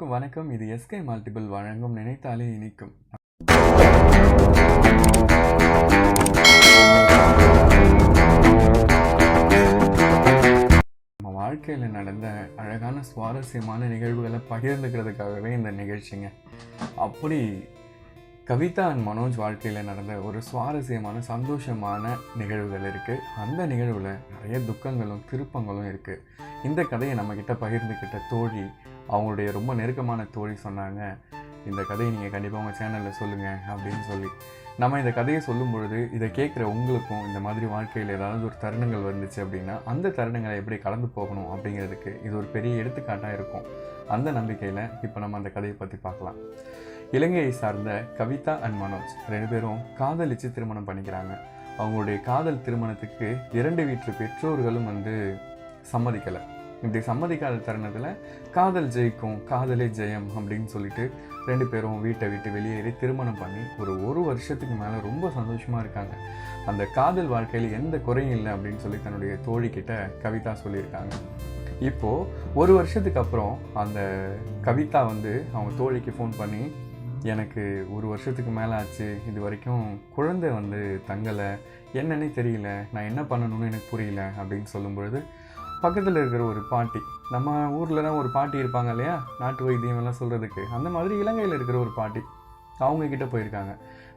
எல்லோருக்கும் வணக்கம். இது எஸ்கே மல்டிபிள் வழங்கும் நினைத்தாலே இனிக்கும். நம்ம வாழ்க்கையில் நடந்த அழகான சுவாரஸ்யமான நிகழ்வுகளை பகிர்ந்துக்கிறதுக்காகவே இந்த நிகழ்ச்சிங்க. அப்படி கவிதா அண்ட் மனோஜ் வாழ்க்கையில் நடந்த ஒரு சுவாரஸ்யமான சந்தோஷமான நிகழ்வுகள் இருக்குது அந்த நிகழ்வில் நிறைய துக்கங்களும் திருப்பங்களும் இருக்குது இந்த கதையை நம்மக்கிட்ட பகிர்ந்துக்கிட்ட தோழி அவங்களுடைய ரொம்ப நெருக்கமான தோழி சொன்னாங்க. இந்த கதையை நீங்கள் கண்டிப்பாக உங்கள் சேனலில் சொல்லுங்கள் அப்படின்னு சொல்லி. நம்ம இந்த கதையை சொல்லும் பொழுது இதை கேட்குற உங்களுக்கும் இந்த மாதிரி வாழ்க்கையில் ஏதாவது ஒரு தருணங்கள் வந்துச்சு அப்படின்னா அந்த தருணங்களை எப்படி கடந்து போகணும் அப்படிங்கிறதுக்கு இது ஒரு பெரிய எடுத்துக்காட்டாக இருக்கும். அந்த நம்பிக்கையில் இப்போ நம்ம அந்த கதையை பற்றி பார்க்கலாம். இலங்கையை சார்ந்த கவிதா அண்ட் மனோஜ் ரெண்டு பேரும் காதலிச்சு திருமணம் பண்ணிக்கிறாங்க. அவங்களுடைய காதல் திருமணத்துக்கு இரண்டு வீட்டு பெற்றோர்களும் வந்து சம்மதிக்கலை. இப்படி சம்மதிக்காத தருணத்தில் காதல் ஜெயிக்கும் காதலே ஜெயம் அப்படின்னு சொல்லிட்டு ரெண்டு பேரும் வீட்டை விட்டு வெளியேறி திருமணம் பண்ணி ஒரு ஒரு வருஷத்துக்கு மேலே ரொம்ப சந்தோஷமாக இருக்காங்க. அந்த காதல் வாழ்க்கையில் எந்த குறையும் இல்லை அப்படின்னு சொல்லி தன்னுடைய தோழிக்கிட்ட கவிதா சொல்லியிருக்காங்க. இப்போது ஒரு வருஷத்துக்கு அப்புறம் அந்த கவிதா வந்து அவங்க தோழிக்கு ஃபோன் பண்ணி எனக்கு ஒரு வருஷத்துக்கு மேலே ஆச்சு. இது வரைக்கும் குழந்தை வந்து தங்கலை. என்னன்னே தெரியல. நான் என்ன பண்ணணும்னு எனக்கு புரியல அப்படின்னு சொல்லும்பொழுது பக்கத்தில் இருக்கிற ஒரு பாட்டி நம்ம ஊர்லலாம் ஒரு பாட்டி இருப்பாங்க இல்லையா? நாட்டு வைத்தியம் எல்லாம் சொல்கிறதுக்கு அந்த மாதிரி இலங்கையில் இருக்கிற ஒரு பாட்டி அவங்கக்கிட்ட போயிருக்காங்க.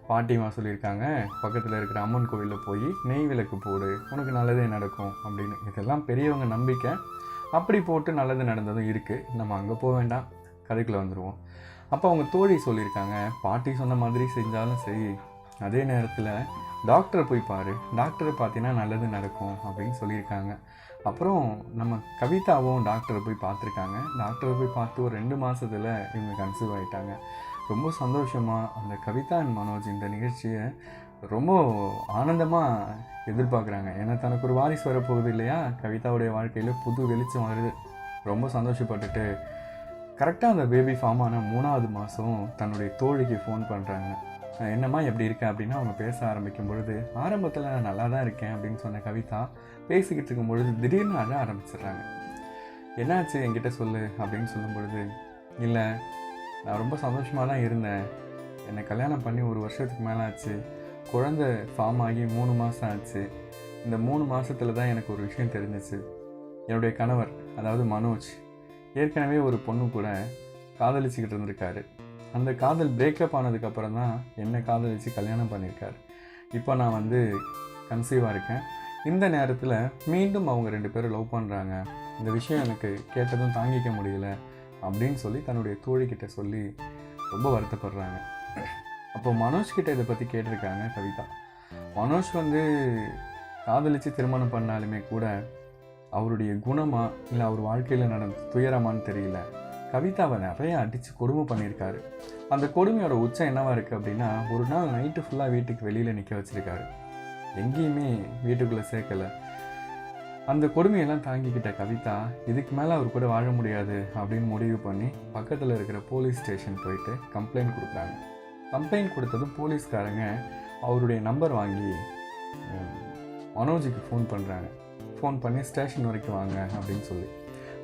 பாட்டிமா சொல்லியிருக்காங்க. பக்கத்தில் இருக்கிற அம்மன் கோவிலில் போய் நெய் விளக்கு போடு. உனக்கு நல்லதே நடக்கும் அப்படின்னு. இதெல்லாம் பெரியவங்க நம்பிக்கை. அப்படி போட்டு நல்லது நடந்ததும் இருக்குது நம்ம அங்கே போக வேண்டாம். கதைக்குள்ளே வந்துடுவோம் அப்போ அவங்க தோழி சொல்லியிருக்காங்க பாட்டி சொன்ன மாதிரி செஞ்சாலும் சரி அதே நேரத்தில் டாக்டரை போய் பாரு டாக்டரை பார்த்தீங்கன்னா நல்லது நடக்கும் அப்படின்னு சொல்லியிருக்காங்க. அப்புறம் நம்ம கவிதாவும் டாக்டரை போய் பார்த்துருக்காங்க. டாக்டரை போய் பார்த்து ஒரு ரெண்டு மாதத்தில் இவங்க கன்சீவ் ஆகிட்டாங்க ரொம்ப சந்தோஷமாக அந்த கவிதா அண்ட் மனோஜ் இந்த நிகழ்ச்சியை ரொம்ப ஆனந்தமாக எதிர்பார்க்குறாங்க. ஏன்னா தனக்கு ஒரு வாரிசு வரப்போகுது இல்லையா? கவிதாவுடைய வாழ்க்கையில் புது வெளிச்சம் வருது. ரொம்ப சந்தோஷப்பட்டுட்டு கரெக்டாக அந்த பேபி ஃபார்ம் ஆன மூணாவது மாதம் தன்னுடைய தோழிக்கு ஃபோன் பண்ணுறாங்க என்னம்மா எப்படி இருக்கேன் அப்படின்னா அவங்க பேச ஆரம்பிக்கும் பொழுது ஆரம்பத்தில் நான் நல்லா தான் இருக்கேன் அப்படின்னு சொன்ன கவிதா பேசிக்கிட்டு இருக்கும் பொழுது திடீர்னு அழ ஆரம்பிச்சிடுறாங்க. என்னாச்சு? என்கிட்ட சொல்லு அப்படின்னு சொல்லும் பொழுது இல்லை நான் ரொம்ப சந்தோஷமாக தான் இருந்தேன். என்னை கல்யாணம் பண்ணி ஒரு வருஷத்துக்கு மேலே ஆச்சு குழந்தை ஃபார்ம் ஆகி மூணு மாதம் ஆச்சு. இந்த மூணு மாதத்தில் தான் எனக்கு ஒரு விஷயம் தெரிஞ்சிச்சு. என்னுடைய கணவர் அதாவது மனோஜ் ஏற்கனவே ஒரு பொண்ணு கூட காதலிச்சுக்கிட்டு இருந்திருக்காரு. அந்த காதல் பிரேக்கப் ஆனதுக்கப்புறம் தான் என்னை காதலிச்சு கல்யாணம் பண்ணியிருக்காரு. இப்போ நான் வந்து கன்சீவாக இருக்கேன். இந்த நேரத்தில் மீண்டும் அவங்க ரெண்டு பேரும் லவ் பண்ணுறாங்க இந்த விஷயம் எனக்கு கேட்டதும் தாங்கிக்க முடியல அப்படின்னு சொல்லி தன்னுடைய தோழிக்கிட்ட சொல்லி ரொம்ப வருத்தப்படுறாங்க. அப்போ மனோஜ்கிட்ட இதை பற்றி கேட்டிருக்காங்க கவிதா. மனோஜ் வந்து காதலிச்சு திருமணம் பண்ணாலுமே கூட அவருடைய குணமா இல்லை அவர் வாழ்க்கையில் நடந்த துயரமான்னு தெரியல. கவிதாவை நிறையா அடித்து கொடுமை பண்ணியிருக்காரு. அந்த கொடுமையோட உச்சம் என்னவாக இருக்குது அப்படின்னா ஒரு நாள் நைட்டு ஃபுல்லாக வீட்டுக்கு வெளியில் நிற்க வச்சுருக்காரு. எங்கேயுமே வீட்டுக்குள்ளே சேர்க்கலை. அந்த கொடுமையெல்லாம் தாங்கிக்கிட்ட கவிதா இதுக்கு மேலே அவர் கூட வாழ முடியாது அப்படின்னு முடிவு பண்ணி பக்கத்தில் இருக்கிற போலீஸ் ஸ்டேஷன் போயிட்டு கம்ப்ளைண்ட் கொடுக்குறாங்க. கம்ப்ளைண்ட் கொடுத்ததும் போலீஸ்காரங்க அவருடைய நம்பர் வாங்கி மனோஜுக்கு ஃபோன் பண்ணுறாங்க ஃபோன் பண்ணி ஸ்டேஷன் வரைக்கும் வாங்க அப்படின்னு சொல்லி.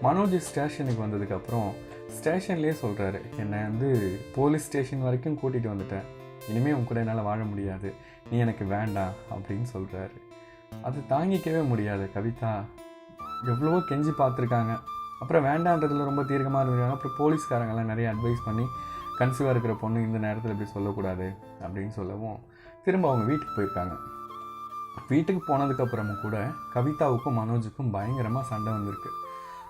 மனோஜ் ஸ்டேஷனுக்கு வந்ததுக்கப்புறம் ஸ்டேஷன்லேயே சொல்கிறாரு என்னை வந்து போலீஸ் ஸ்டேஷன் வரைக்கும் கூட்டிகிட்டு வந்துட்டேன். இனிமேல் உன் கூட என்னால் வாழ முடியாது. நீ எனக்கு வேண்டாம் அப்படின்னு சொல்கிறாரு அது தாங்கிக்கவே முடியாது. கவிதா எவ்வளவோ கெஞ்சி பார்த்துருக்காங்க. அப்புறம் வேண்டான்றதுல ரொம்ப தீர்க்கமாக இருந்திருக்காங்க. அப்புறம் போலீஸ்காரங்கெல்லாம் நிறைய அட்வைஸ் பண்ணி கன்சீவாக இருக்கிற பொண்ணு இந்த நேரத்தில் இப்படி சொல்லக்கூடாது அப்படின்னு சொல்லவும் திரும்ப அவங்க வீட்டுக்கு போயிருக்காங்க. வீட்டுக்கு போனதுக்கப்புறமும் கூட கவிதாவுக்கும் மனோஜுக்கும் பயங்கரமாக சண்டை வந்திருக்கு.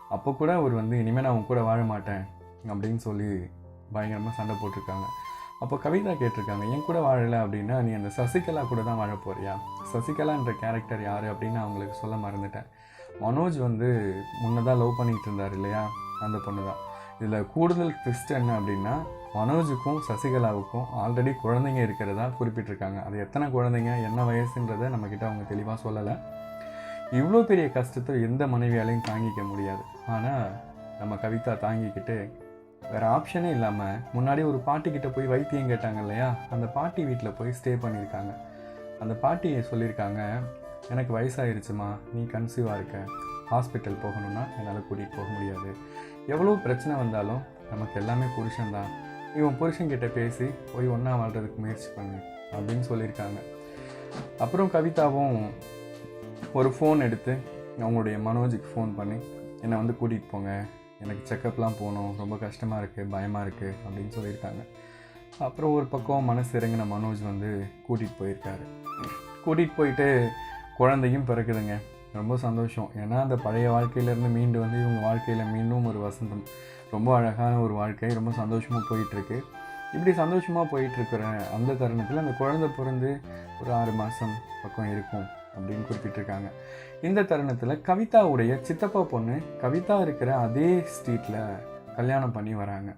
அப்போ கூட அவர் வந்து இனிமேல் நான் உன் கூட வாழ மாட்டேன் அப்படின்னு சொல்லி பயங்கரமாக சண்டை போட்டிருக்காங்க. அப்போ கவிதா கேட்டிருக்காங்க என் கூட வாழலை அப்படின்னா நீ அந்த சசிகலா கூட தான் வாழ போறியா? சசிகலான்ற கேரக்டர் யார்? அப்படின்னு அவங்களுக்கு சொல்ல மறந்துட்டேன். மனோஜ் வந்து முன்னதாக லவ் பண்ணிகிட்டு இருந்தார் இல்லையா அந்த பொண்ணு தான் இதில் கூடுதல் ட்விஸ்ட் என்ன அப்படின்னா மனோஜுக்கும் சசிகலாவுக்கும் ஆல்ரெடி குழந்தைங்க இருக்கிறதா குறிப்பிட்டிருக்காங்க. அது எத்தனை குழந்தைங்க என்ன வயசுன்றதை நம்மக்கிட்ட அவங்க தெளிவாக சொல்லலை. இவ்வளோ பெரிய கஷ்டத்தை எந்த மனைவியாலையும் தாங்கிக்க முடியாது. ஆனால் நம்ம கவிதா தாங்கிக்கிட்டு வேறு ஆப்ஷனே இல்லாமல் முன்னாடி ஒரு பாட்டிக்கிட்ட போய் வைத்தியம் கேட்டாங்க இல்லையா? அந்த பாட்டி வீட்டில் போய் ஸ்டே பண்ணியிருக்காங்க. அந்த பாட்டி சொல்லியிருக்காங்க எனக்கு வயசாயிருச்சுமா நீ கன்சீவாக இருக்க. ஹாஸ்பிட்டல் போகணும்னா என்னால் கூட்டிகிட்டு போக முடியாது. எவ்வளோ பிரச்சனை வந்தாலும் நமக்கு எல்லாமே புருஷன்தான். இவன் புருஷன்கிட்ட பேசி போய் ஒன்றா வாழ்கிறதுக்கு முயற்சி பண்ணு அப்படின்னு சொல்லியிருக்காங்க. அப்புறம் கவிதாவும் ஒரு ஃபோன் எடுத்து அவங்களுடைய மனோஜுக்கு ஃபோன் பண்ணி என்னை வந்து கூட்டிகிட்டு போங்க. எனக்கு செக்கப்லாம் போகணும். ரொம்ப கஷ்டமாக இருக்குது பயமாக இருக்குது அப்படின்னு சொல்லியிருக்காங்க. அப்புறம் ஒரு பக்கம் மனசு இறங்கின மனோஜ் வந்து கூட்டிகிட்டு போயிருக்காரு. கூட்டிகிட்டு போயிட்டு குழந்தையும் பிறக்குதுங்க. ரொம்ப சந்தோஷம். ஏன்னா அந்த பழைய வாழ்க்கையிலேருந்து மீண்டு வந்து இவங்க வாழ்க்கையில் மீண்டும் ஒரு வசந்தம். ரொம்ப அழகான ஒரு வாழ்க்கை. ரொம்ப சந்தோஷமாக போயிட்டுருக்கு. இப்படி சந்தோஷமாக போயிட்டுருக்குற அந்த தருணத்தில் அந்த குழந்தை பிறந்து ஒரு ஆறு மாதம் பக்கம் இருக்கும் அப்படின்னு குறிப்பிட்டிருக்காங்க. இந்த தருணத்தில் கவிதாவுடைய சித்தப்பா பொண்ணு கவிதா இருக்கிற அதே ஸ்ட்ரீட்டில் கல்யாணம் பண்ணி வராங்க.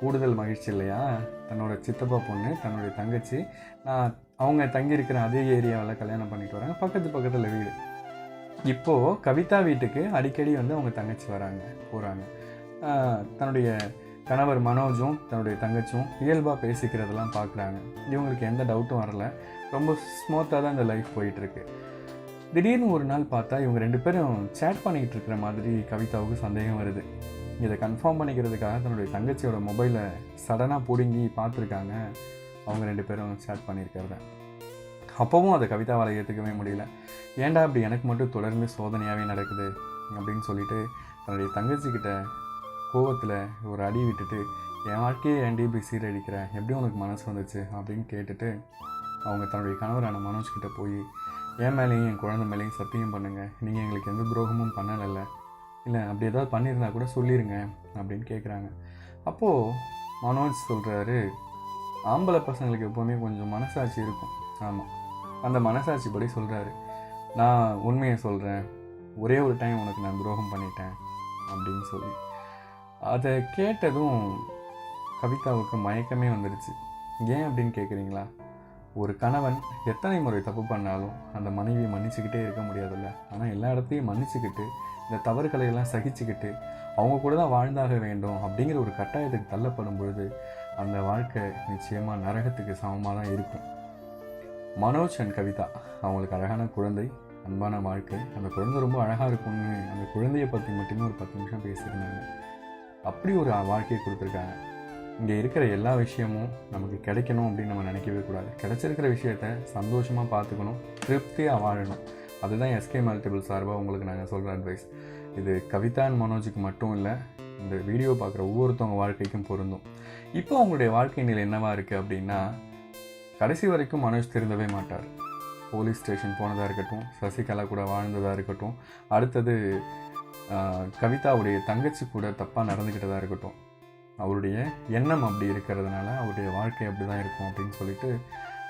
கூடுதல் மகிழ்ச்சி இல்லையா? தன்னோட சித்தப்பா பொண்ணு தன்னுடைய தங்கச்சி. நான் அவங்க தங்கியிருக்கிற அதே ஏரியாவில் கல்யாணம் பண்ணிட்டு வராங்க. பக்கத்து பக்கத்தில் வீடு. இப்போது கவிதா வீட்டுக்கு அடிக்கடி வந்து அவங்க தங்கச்சி வராங்க போகிறாங்க தன்னுடைய கணவர் மனோஜும் தன்னுடைய தங்கச்சும் இயல்பாக பேசிக்கிறதெல்லாம் பார்க்குறாங்க இவங்களுக்கு எந்த டவுட்டும் வரல. ரொம்ப ஸ்மூத்தாக தான் இந்த லைஃப் போயிட்டுருக்கு. திடீர்னு ஒரு நாள் பார்த்தா இவங்க ரெண்டு பேரும் சேட் பண்ணிக்கிட்டு இருக்கிற மாதிரி கவிதாவுக்கு சந்தேகம் வருது. இதை கன்ஃபார்ம் பண்ணிக்கிறதுக்காக தன்னுடைய தங்கச்சியோட மொபைலை சடனாக பிடுங்கி பார்த்துருக்காங்க. அவங்க ரெண்டு பேரும் சேட் பண்ணியிருக்கிறத. அப்போவும் அதை கவிதாவால் ஏற்றுக்கவே முடியல. ஏன்டா அப்படி எனக்கு மட்டும் தொடர்ந்து சோதனையாகவே நடக்குது? அப்படின்னு சொல்லிட்டு தன்னுடைய தங்கச்சிக்கிட்ட கோவத்தில் ஒரு அடி விட்டுட்டு என் வாழ்க்கையை ஏன்டி இப்படி சீரழிக்கிற? எப்படி உனக்கு மனசு வந்துச்சு? அப்படின்னு கேட்டுட்டு அவங்க தன்னுடைய கணவரான மனோஜ்கிட்ட போய் என் மேலேயும் என் குழந்தை மேலேயும் சத்தியம் பண்ணுங்கள் நீங்கள் எங்களுக்கு எந்த துரோகமும் பண்ணலைல்ல. இல்லை அப்படி ஏதாவது பண்ணியிருந்தா கூட சொல்லிடுங்க அப்படின்னு கேட்குறாங்க அப்போது மனோஜ் சொல்கிறாரு ஆம்பளை பசங்களுக்கு எப்போவுமே கொஞ்சம் மனசாட்சி இருக்கும். ஆமாம் அந்த மனசாட்சி படி சொல்கிறாரு நான் உண்மையை சொல்கிறேன் ஒரே ஒரு டைம் உனக்கு நான் துரோகம் பண்ணிட்டேன். அப்படின்னு சொல்லி. அதை கேட்டதும் கவிதாவுக்கு மயக்கமே வந்துடுச்சு ஏன் அப்படின்னு கேட்குறீங்களா ஒரு கணவன் எத்தனை முறை தப்பு பண்ணாலும் அந்த மனைவியை மன்னிச்சுக்கிட்டே இருக்க முடியாதுல்ல. ஆனால் எல்லா இடத்தையும் மன்னிச்சுக்கிட்டு இந்த தவறுகளை எல்லாம் சகிச்சுக்கிட்டு அவங்க கூட தான் வாழ்ந்தாக வேண்டும் அப்படிங்கிற ஒரு கட்டாயத்துக்கு தள்ளப்படும் பொழுது அந்த வாழ்க்கை நிச்சயமாக நரகத்துக்கு சமமாக தான் இருக்கும். மனோஜ் அண்ட் கவிதா. அவங்களுக்கு அழகான குழந்தை அன்பான வாழ்க்கை. அந்த குழந்தை ரொம்ப அழகாக இருக்கும்னு அந்த குழந்தையை பற்றி மட்டுமே ஒரு பத்து நிமிஷம் பேசியிருந்தாங்க. அப்படி ஒரு வாழ்க்கையை கொடுத்துருக்காங்க. இங்கே இருக்கிற எல்லா விஷயமும் நமக்கு கிடைக்கணும் அப்படின்னு நம்ம நினைக்கவே கூடாது. கிடைச்சிருக்கிற விஷயத்த சந்தோஷமாக பார்த்துக்கணும் திருப்தியாக வாழணும். அதுதான் எஸ்கே மல்டிபிள் சார்பாக உங்களுக்கு நாங்கள் சொல்கிற அட்வைஸ் இது கவிதா அண்ட் மனோஜுக்கு மட்டும் இல்லை இந்த வீடியோ பார்க்குற ஒவ்வொருத்தவங்க வாழ்க்கைக்கும் பொருந்தும். இப்போ அவங்களுடைய வாழ்க்கை நிலை என்னவாக இருக்குது அப்படின்னா கடைசி வரைக்கும் மனோஜ் திருந்தவே மாட்டார். போலீஸ் ஸ்டேஷன் போனதாக இருக்கட்டும் சசிகலா கூட வாழ்ந்ததாக இருக்கட்டும் அடுத்தது கவிதாவுடைய தங்கச்சி கூட தப்பாக நடந்துக்கிட்டதாக இருக்கட்டும். அவருடைய எண்ணம் அப்படி இருக்கிறதுனால அவருடைய வாழ்க்கை அப்படி தான் இருக்கும் அப்படின்னு சொல்லிட்டு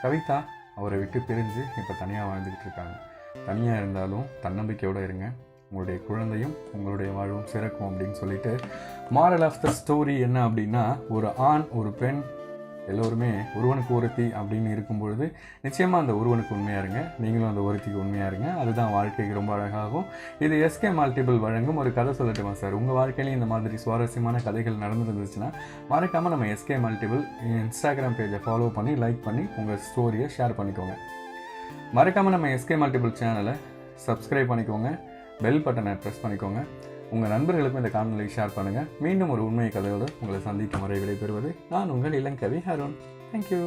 கவிதா அவரை விட்டு பிரிஞ்சு இப்போ தனியாக வாழ்ந்துக்கிட்டு இருக்காங்க. தனியாக இருந்தாலும் தன்னம்பிக்கையோடு இருங்க. உங்களுடைய குழந்தையும் உங்களுடைய வாழ்வும் சிறக்கும் அப்படின்னு சொல்லிட்டு மாரல் ஆஃப் த ஸ்டோரி என்ன அப்படின்னா ஒரு ஆண் ஒரு பெண் எல்லோருமே ஒருவனுக்கு ஒருத்தி அப்படின்னு இருக்கும் பொழுது நிச்சயமாக அந்த ஒருவனுக்கு உண்மையாக இருங்க. நீங்களும் அந்த ஒருத்திக்கு உண்மையாக இருங்க. அதுதான் வாழ்க்கைக்கு ரொம்ப அழகாகும். இது எஸ்கே மல்டிபிள் வழங்கும் ஒரு கதை சொல்லட்டுமா சார் உங்கள் வாழ்க்கையிலையும் இந்த மாதிரி சுவாரஸ்யமான கதைகள் நடந்துருந்துச்சுன்னா மறக்காமல் நம்ம எஸ்கே மல்டிபிள் இன்ஸ்டாகிராம் பேஜை ஃபாலோ பண்ணி லைக் பண்ணி உங்கள் ஸ்டோரியை ஷேர் பண்ணிக்கோங்க. மறக்காமல் நம்ம எஸ்கே மல்டிபிள் சேனலை சப்ஸ்கிரைப் பண்ணிக்கோங்க. பெல் பட்டனை ப்ரெஸ் பண்ணிக்கோங்க. உங்கள் நண்பர்களுக்கும் இந்த காணொலியை ஷேர் பண்ணுங்கள் மீண்டும் ஒரு உண்மை கதையோடு உங்களை சந்திக்கும் வரை விடைபெறுவது நான் உங்கள் இளங்கவி அருண் தேங்க்யூ